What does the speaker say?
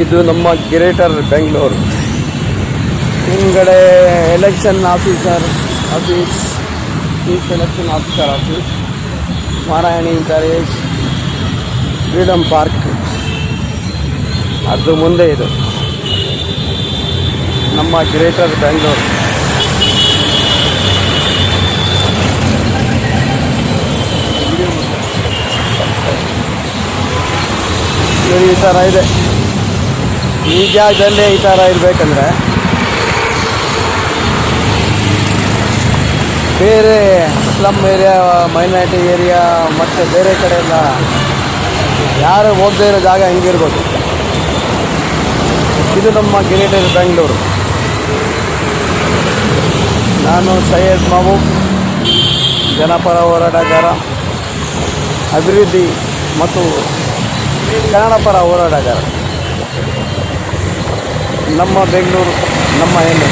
ಇದು ನಮ್ಮ greater Bengaluru. ಹಿಂಗಡೆ election officer office chief election officer office Maharani college freedom park ಅದು ಮುಂದೆ ಇದು. ನಮ್ಮ ಗ್ರೇಟರ್ ಬೆಂಗಳೂರು. ಈ ಥರ ಇದೆ. ಈ ಜಾಗದಲ್ಲೇ ಈ ಥರ ಇರಬೇಕಂದ್ರೆ ಬೇರೆ ಸ್ಲಮ್ ಏರಿಯಾ, ಮೈನಾರಿಟಿ ಏರಿಯಾ, ಮತ್ತು ಬೇರೆ ಕಡೆ ಎಲ್ಲ ಯಾರು ಹೋಗದೇ ಇರೋ ಜಾಗ ಹೆಂಗಿರ್ಬೋದು. ಇದು ನಮ್ಮ ಗ್ರೇಟರ್ ಬೆಂಗಳೂರು. ನಾನು ಸೈಯದ್ ಮಹಬೂಬ್, ಜನಪರ ಹೋರಾಟಗಾರ, ಅಭಿವೃದ್ಧಿ ಮತ್ತು ಕನ್ನಡ ಪರ ಹೋರಾಟಗಾರ. ನಮ್ಮ ಬೆಂಗಳೂರು ನಮ್ಮ ಹೆಮ್ಮೆ